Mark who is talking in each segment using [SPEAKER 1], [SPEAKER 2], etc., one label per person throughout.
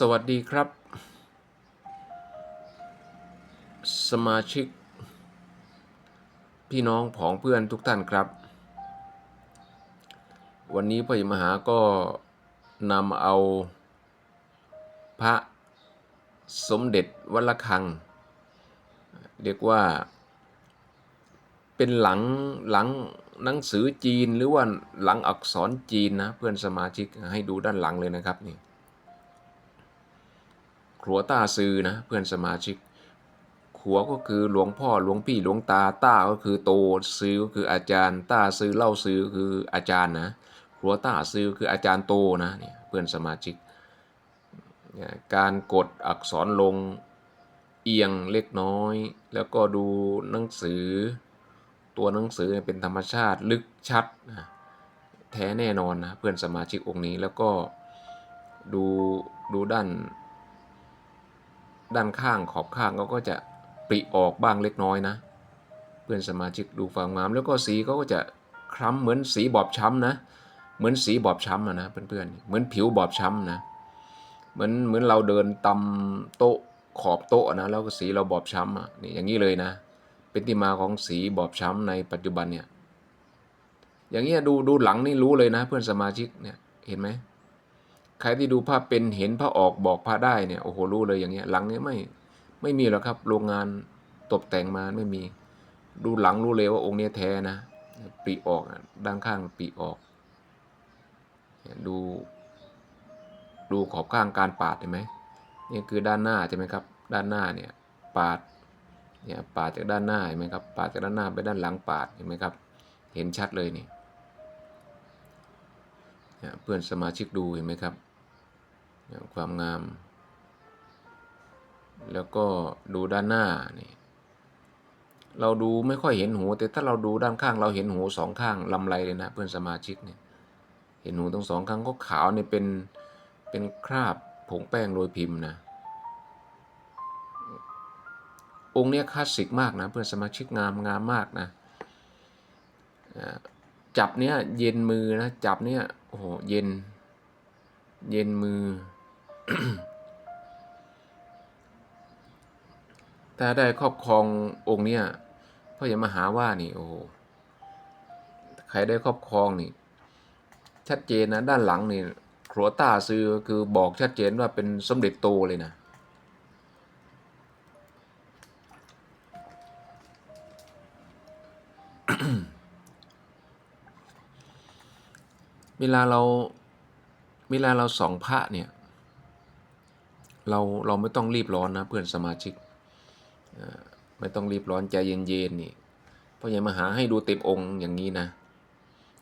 [SPEAKER 1] สวัสดีครับ สมาชิก พี่น้องผองเพื่อนทุกท่านครับ วันนี้พระยมหาก็นำเอา พระสมเด็จวัดระฆัง เรียกว่า เป็นหลังหลังหนังสือจีนหรือว่าหลังอักษรจีนนะ เพื่อนสมาชิกให้ดูด้านหลังเลยนะครับนี่ ครัวต้าซือนะเพื่อนสมาชิก ขัวก็คือหลวงพ่อหลวงพี่หลวงตาต้าก็คือโตซือก็คืออาจารย์ต้าซือเล่าซือคืออาจารย์นะครัวต้าซือคืออาจารย์โตนะเนี่ยเพื่อนสมาชิก การกดอักษรลงเอียงเล็กน้อย แล้วก็ดูหนังสือ ตัวหนังสือเป็นธรรมชาติลึกชัดนะแท้แน่นอนนะเพื่อนสมาชิกองค์นี้แล้วก็ดูดูด้าน ด้านข้างขอบข้างเขาก็จะปริออกบ้างเล็กน้อยนะ เพื่อนสมาชิกดูความงาม แล้วก็สีเขาก็จะคล้ำเหมือนสีบอบช้ำนะ เหมือนสีบอบช้ำนะเพื่อนๆเหมือนผิวบอบช้ำนะเหมือนเหมือนเราเดินตำโต๊ะขอบโต๊ะนะแล้วก็สีเราบอบช้ำอะนี่อย่างนี้เลยนะ เป็นที่มาของสีบอบช้ำในปัจจุบันเนี่ยอย่างเงี้ยดูดูหลังนี่รู้เลยนะ เพื่อนสมาชิกเนี่ยเห็นไหม ครที่ดูภาพเป็นเห็นพระออกบอกพระได้เนี่ยโอ้โหรู้เลยอย่างเงี้ยหลังเนี้ยไม่ไม่มีหรอกครับ โรงงานตกแต่งมาไม่มี ดูหลังรู้เลยว่าองค์เนี้ยแท้นะปีออกด้านข้างปีออกดู ดูขอบข้างการปาดเห็นไหมนี่คือด้านหน้าใช่ไหมครับ ด้านหน้าเนี่ยปาดเนี่ยปาดจากด้านหน้าเห็นไหมครับปาดจากด้านหน้าไปด้านหลังปาดเห็นไหมครับ เห็นชัดเลยนี่เพื่อนสมาชิกดูเห็นไหมครับ ความงาม แล้วก็ดูด้านหน้านี่เราดูไม่ค่อยเห็นหูแต่ถ้าเราดูด้านข้างเราเห็นหูสองข้างลำไรเลยนะเพื่อนสมาชิกเนี่ยเห็นหูทั้งสองข้างก็ขาวเนี่ยเป็นเป็นคราบผงแป้งโรยพิมพ์นะองค์เนี้ยคลาสสิกมากนะเพื่อนสมาชิกงามงามมากนะจับเนี้ยเย็นมือนะจับเนี้ยโอ้โหเย็น เย็นมือ ถ้าได้ครอบครององค์เนี้ยพ่ออย่ามาหาว่านี่โอ้โหใครได้ครอบครองนี่ ชัดเจนนะด้านหลังนี่ครัวต้าซื้อคือบอกชัดเจนว่าเป็นสมเด็จโตเลยนะเวลาเราเวลาเราส่องพระเนี่ย เราเราไม่ต้องรีบร้อนนะเพื่อนสมาชิกไม่ต้องรีบร้อนใจเย็นๆนี่พราะอย่มาหาให้ดูเต็มองค์อย่างนี้นะ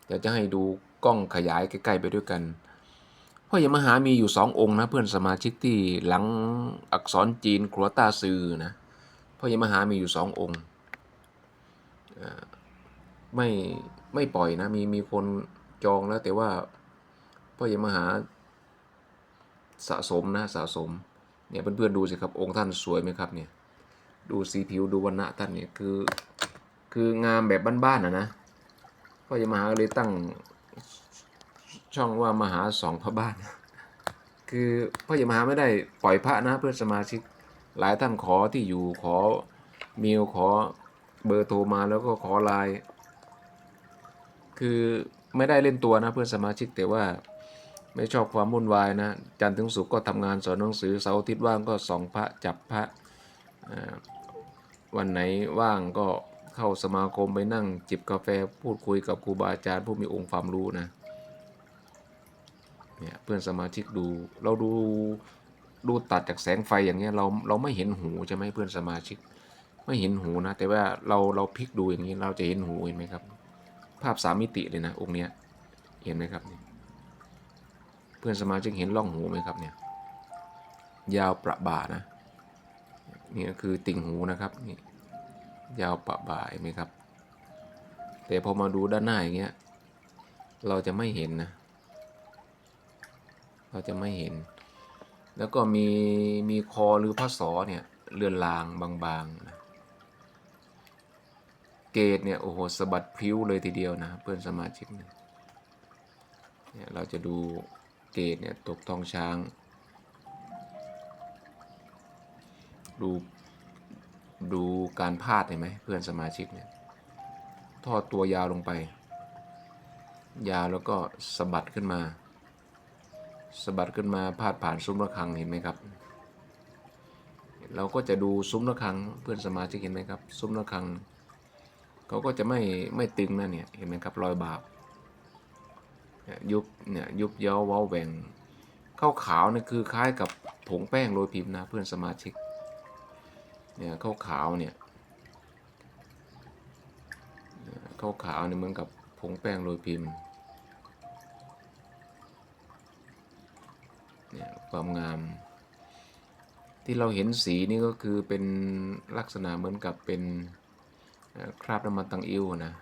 [SPEAKER 1] เดี๋ยวจะให้ดูกล้องขยายใกล้ๆไปด้วยกันพราะอย่มาหามีอยู่สององค์นะเพื่อนสมาชิกที่หลังอักษรจีนครัวตาซือนะพราะอย่มาหามีอยู่สององค์ไม่ไม่ปล่อยนะมีมีคนจองแล้วแต่ว่าพ่ออย่มาหาสะสมนะสะสม เนี่ยเพื่อนๆดูสิครับองค์ท่านสวยไหมครับเนี่ยดูสีผิวดูวันณะท่านเนี่ยคือ คืองามแบบบ้านๆนะนะพ่อจะมหาเลยตั้งช่องว่ามหาสองพระบ้าน คือพ่อจะมหาไม่ได้ปล่อยพระนะเพื่อนสมาชิกหลายท่านขอที่อยู่ขอมิวขอเบอร์โทรมาแล้วก็ขอไลน์คือไม่ได้เล่นตัวนะเพื่อนสมาชิกแต่ว่า ไม่ชอบความวุ่นวายนะจันทร์ถึงศุกร์ก็ทำงานสอนหนังสือเสาร์อาทิตย์ว่างก็ส่องพระจับพระวันไหนว่างก็เข้าสมาคมไปนั่งจิบกาแฟพูดคุยกับครูบาอาจารย์ผู้มีองค์ความรู้นะเนี่ยเพื่อนสมาชิกดูเราดูดูตัดจากแสงไฟอย่างเงี้ยเราเราไม่เห็นหูใช่ไหมเพื่อนสมาชิก ไม่เห็นหูนะ แต่ว่าเราเราพลิกดูอย่างนี้เราจะเห็นหูเห็นไหมครับ ภาพสามมิติเลยนะองค์เนี้ยเห็นไหมครับนี่ เพื่อนสมาชิกเห็นร่องหูไหมครับเนี่ยยาวประบ่านะนี่ก็คือติ่งหูนะครับนี่ยาวประบ่าเห็นไหมครับ แต่พอมาดูด้านหน้าอย่างเงี้ยเราจะไม่เห็นนะ เราจะไม่เห็น แล้วก็มีมีคอหรือพระศอเนี่ยเลือนลางบางๆนะเกตเนี่ยโอ้โหสะบัดพริ้วเลยทีเดียวนะเพื่อนสมาชิกเนี่ยเนี่ยเราจะดู เกตเนี่ยตกทองช้าง ดูดูการพาดเห็นไหมเพื่อนสมาชิกเนี่ยทอดตัวยาวลงไป ยาวแล้วก็สะบัดขึ้นมาสะบัดขึ้นมาพาดผ่านซุ้มระฆังเห็นไหมครับ เราก็จะดูซุ้มระฆังเพื่อนสมาชิกเห็นไหมครับ ซุ้มระฆังเขาก็จะไม่ไม่ตึงนะเนี่ยเห็นไหมครับรอยบาป ยุบเนี่ยยุบเย้าว้าแหวงข้าวขาวนี่คือคล้ายกับผงแป้งโรยพิมพ์นะเพื่อนสมาชิกเนี่ยข้าวขาวเนี่ยข้าวขาวเนี่ยเหมือนกับผงแป้งโรยพิมพ์เนี่ยความงาม ที่เราเห็นสีนี่ก็คือเป็นลักษณะเหมือนกับเป็นคราบน้ำมันตังอิ้วนะ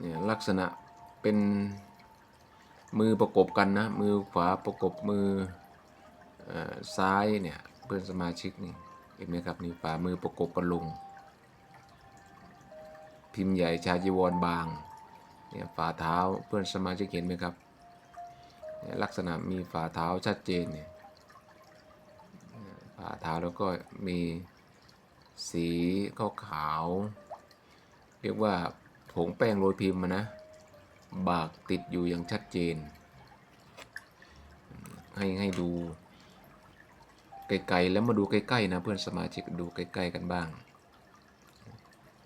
[SPEAKER 1] เนี่ยลักษณะเป็นมือประกบกันนะ มือขวาประกบมืออซ้ายเนี่ยเพื่อนสมาชิกนี่เห็นไหมครับนี่ฝ่ามือประกบกันลง พิมพ์ใหญ่ชาจีวรบางเนี่ยฝ่าเท้าเพื่อนสมาชิกเห็นไหมครับลักษณะมีฝ่าเท้าชัดเจนเนี่ยฝ่าเท้าแล้วก็มีสีขาวขาวๆเรียกว่า งแป้งโรยพิมพ์มานะ บากติดอยู่อย่างชัดเจน ให้ให้ดูไกลๆแล้วมาดูใกล้ๆนะเพื่อนสมาชิกดูใกล้ๆกันบ้าง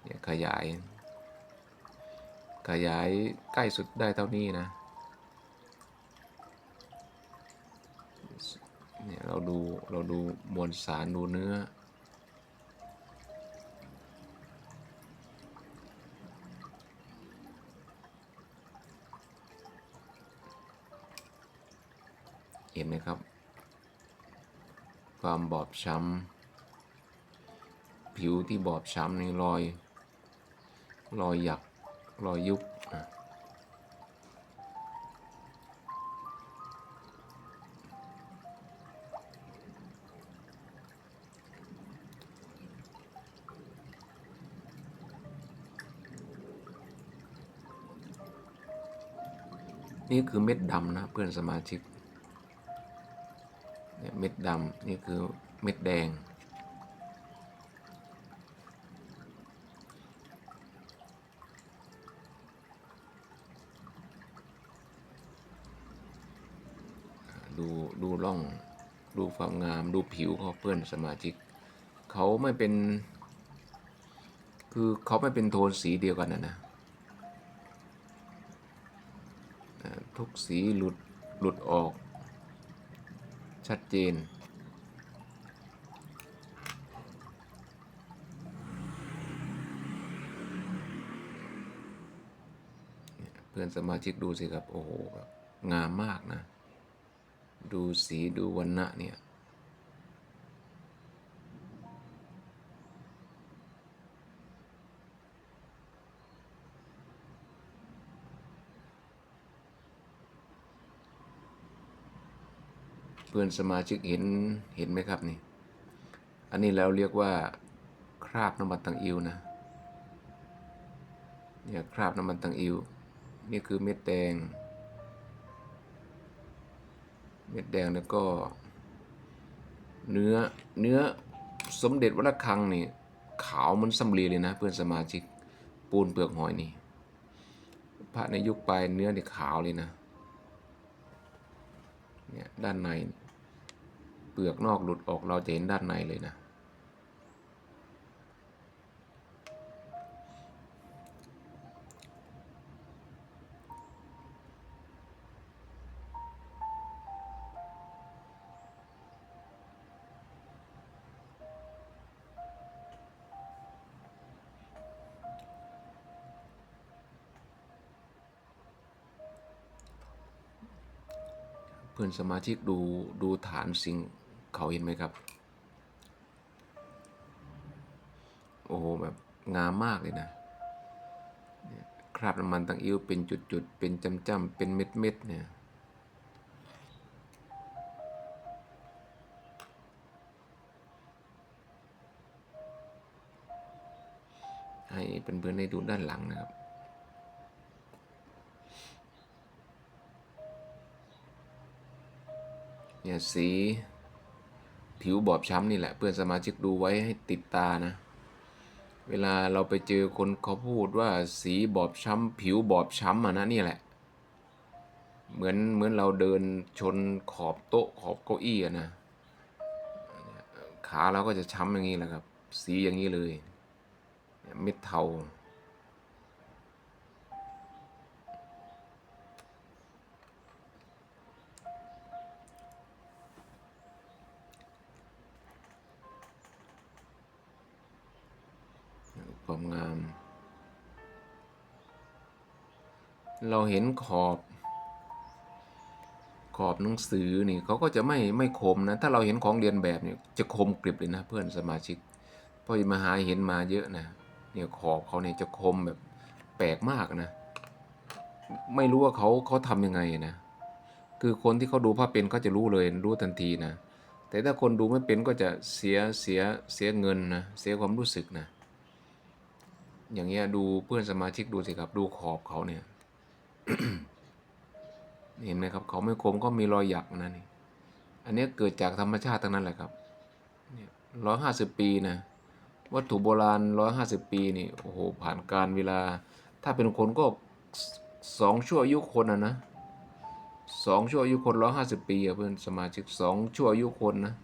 [SPEAKER 1] เนี่ยขยาย ขยายใกล้สุดได้เท่านี้นะเนี่ยเราดูเราดูมวลสารดูเนื้อ เห็นไหมครับ ความบอบช้ำ ผิวที่บอบช้ำในรอย รอยหยัก รอยยุบนี่คือเม็ดดำนะเพื่อนสมาชิก เม็ดดำนี่คือเม็ดแดง ดูดูร่อง ดูความงาม ดูผิวของเพื่อนสมาชิก เขาไม่เป็น คือเขาไม่เป็นโทนสีเดียวกันนะนะ ทุกสีหลุดหลุดออก ชัดเจน เพื่อนสมาชิกดูสิครับ โอ้โหแบบงามมากนะ ดูสีดูวันณะเนี่ย เพื่อนสมาชิกเห็นเห็นไหมครับนี่ อันนี้เราเรียกว่าคราบน้ำมันตังอิวนะเนี่ยคราบน้ำมันตังอิวนี่คือเม็ดแดง เม็ดแดงแล้วก็ เนื้อเนื้อสมเด็จวัดระฆังนี่ขาวเหมันสำลีเลยนะ เพื่อนสมาชิกปูนเปลือกหอยนี่พระในยุคปลายเนื้อนี่ขาวเลยนะเนี่ยด้านใน เปลือกนอกหลุดออกเราจะเห็นด้านในเลยนะ เพื่อนสมาชิกดูดูฐานสิ่ง เขาเห็นไหมครับ โอ้โหแบบงามมากเลยนะคราบน้ำมันตังอิ้วเป็นจุดๆ เป็นจำๆเป็นเม็ดๆเนี่ยให้เป็นเพื่อนๆได้ดูด้านหลังนะครับ เนี่ยสี ผิวบอบช้ำนี่แหละ เพื่อนสมาชิกดูไว้ให้ติดตานะ เวลาเราไปเจอคนเขาพูดว่าสีบอบช้ำผิวบอบช้ำอะนะนี่แหละ เหมือนเหมือนเราเดินชนขอบโต๊ะขอบเก้าอี้อะนะขาเราก็จะช้ำอย่างนี้แหละครับ สีอย่างนี้เลยเนี่ยเม็ดเทา ความงาม เราเห็นขอบ ขอบหนังสือนี่เขาก็จะไม่ไม่คมนะ ถ้าเราเห็นของเรียนแบบเนี่ยจะคมกริบเลยนะเพื่อนสมาชิกพราะมาหาเห็นมาเยอะนะเนี่ยขอบเขาเนี่ยจะคมแบบแปลกมากนะ ไม่รู้ว่าเขาเขาทำยังไงนะ คือคนที่เขาดูภาพเป็นเขาจะรู้เลยรู้ทันทีนะแต่ถ้าคนดูไม่เป็นก็จะเสียเสียเสียเงินนะเสียความรู้สึกนะ อย่างเงี้ยดูเพื่อนสมาชิกดูสิครับ ดูขอบเขาเนี่ย เห็นไหมครับ เขาไม่คมก็มีรอยหยักนะนี่ อันนี้เกิดจากธรรมชาติทั้งนั้นแหละครับร้อยห้าสิบปีนะวัตถุโบราณร้อยห้าสิบปีนี่โอ้โหผ่านการเวลา ถ้าเป็นคนก็สองชั่วอายุคนอะนะสองชั่วอายุคนร้อยห้าสิบปีอะเพื่อนสมาชิกสองชั่วอายุคนนะ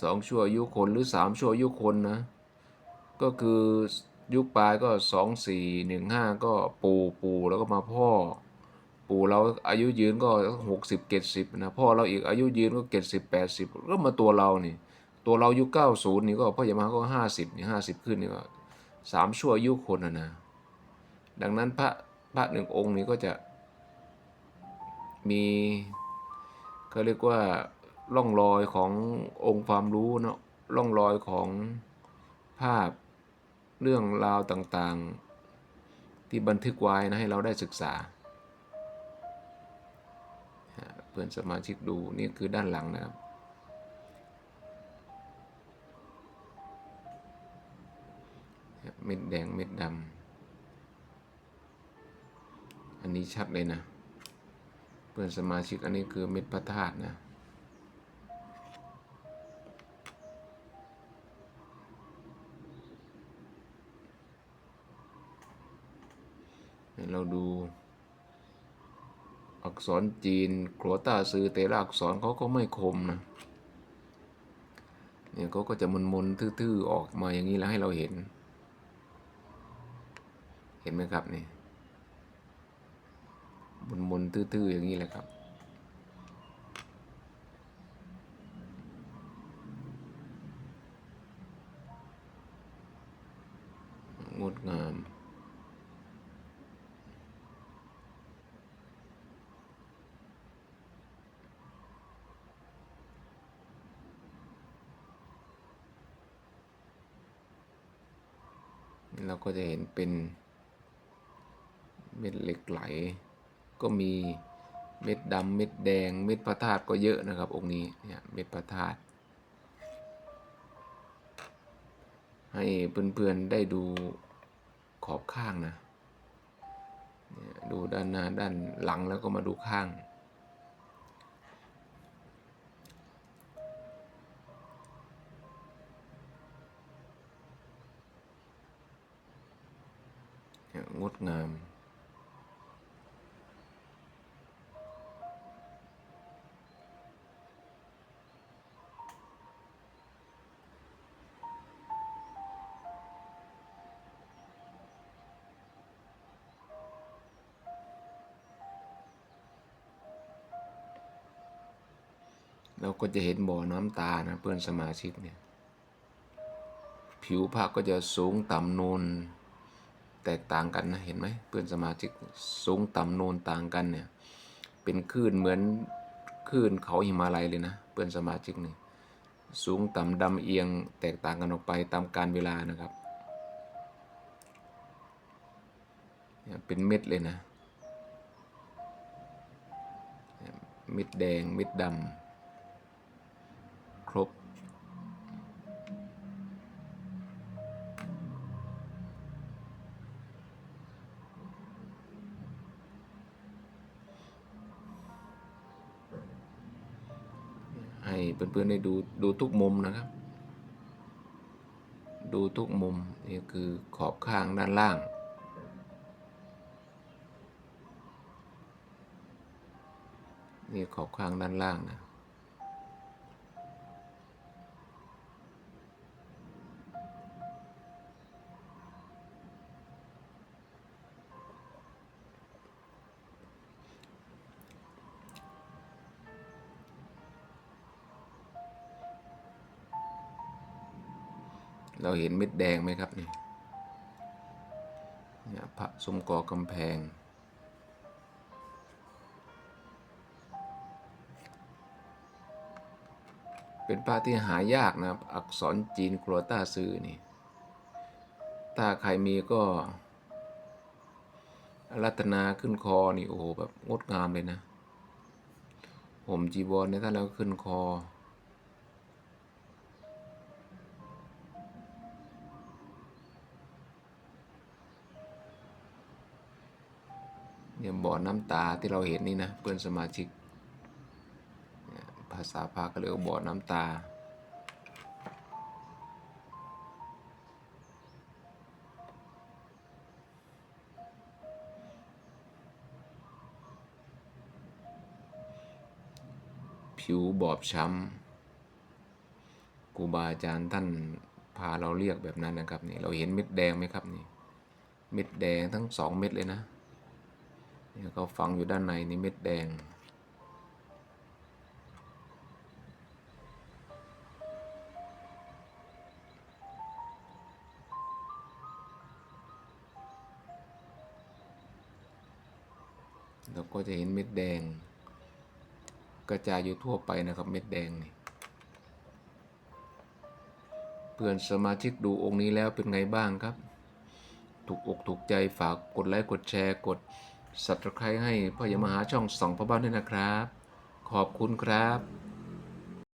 [SPEAKER 1] สองชั่วอายุคนหรือสามชั่วอายุคนนะ ก็คือยุคปลายก็สองสี่หนึ่งห้าก็ปู่ปู่แล้วก็มาพ่อ ปู่เราอายุยืนก็หกสิบเจ็ดสิบนะพ่อเราอีกอายุยืนก็เจ็ดสิบแปดสิบก็มาตัวเรานี่ ตัวเรายุคเก้าศูนย์นี่ก็พ่อยามาก็ห้าสิบนี่ห้าสิบขึ้นนี่ก็สามชั่วอายุคนนะนะ ดังนั้นพระพระหนึ่งองค์นี้ก็จะมีเขาเรียกว่าร่องรอยขององค์ความรู้เนาะร่องรอยของภาพ เรื่องราวต่างๆ ที่บันทึกไว้นะให้เราได้ศึกษา เพื่อนสมาชิกดูนี่คือด้านหลังนะครับเม็ดแดงเม็ดดำอันนี้ชัดเลยนะ เพื่อนสมาชิกอันนี้คือเม็ดพระธาตุนะ เราดู อักษรจีนกรัวต้าซื้อแต่ละอักษรเขาก็ไม่คมนะเนี่ยเขาก็จะมนๆทื่อๆออกมาอย่างนี้แล้วให้เราเห็น เห็นไหมครับนี่มนๆทื่อๆอย่างนี้แหละครับ งดงาม เรา ก็จะเห็นเป็นเม็ดเหล็กไหล ก็มีเม็ดดำเม็ดแดง เม็ดพระธาตุก็เยอะนะครับ องค์นี้เนี่ยเม็ดพระธาตุให้เพื่อนๆได้ดูขอบข้างนะดูด้านหน้าด้านหลังแล้วก็มาดูข้าง งดงาม เราก็จะเห็นบ่อน้ำตานะเพื่อนสมาชิกเนี่ย ผิวพระก็จะสูงต่ำนูน แตกต่างกันนะเห็นไหมเพื่อนสมาชิกสูงต่ำโนนต่างกันเนี่ยเป็นคลื่นเหมือนคลื่นเขาหิมาลัยเลยนะ เพื่อนสมาชิกนี่สูงต่ำดำเอียงแตกต่างกันออกไปตามการเวลานะครับเนี่ยเป็นเม็ดเลยนะ เม็ดแดง เม็ดดำ เพื่อนๆได้ดูดูทุกมุมนะครับ ดูทุกมุมนี่คือขอบข้างด้านล่าง นี่ขอบข้างด้านล่างนะ เราเห็นเม็ดแดงไหมครับนี่เนี่ยพระสมกอกำแพง เป็นพระที่หายากนะครับ อักษรจีนครัวต้าซือนี่ ถ้าใครมีก็รัตนาขึ้นคอนี่โอ้โหแบบงดงามเลยนะ ผมจีวรเนี่ยถ้าเราขึ้นคอ เนี่ยบ่อน้ำตาที่เราเห็นนี่นะเพื่อนสมาชิก ภาษาพาก็เรียกบ่อน้ำตา ผิวบอบช้ำครูบาอาจารย์ท่านพาเราเรียกแบบนั้นนะครับนี่เราเห็นเม็ดแดงไหมครับนี่ เม็ดแดงทั้งสองเม็ดเลยนะ นี่ยเขาฝังอยู่ด้านในนี่เม็ดแดง เราก็จะเห็นเม็ดแดง กระจายอยู่ทั่วไปนะครับเม็ดแดงนี่เพื่อนสมาชิกดูองค์นี้แล้วเป็นไงบ้างครับ ถูกอกถูกใจฝากกดไลค์กดแชร์กด subscribe ให้พ่อยมหาช่องสองพ่อบ้านด้วยนะครับ ขอบคุณครับ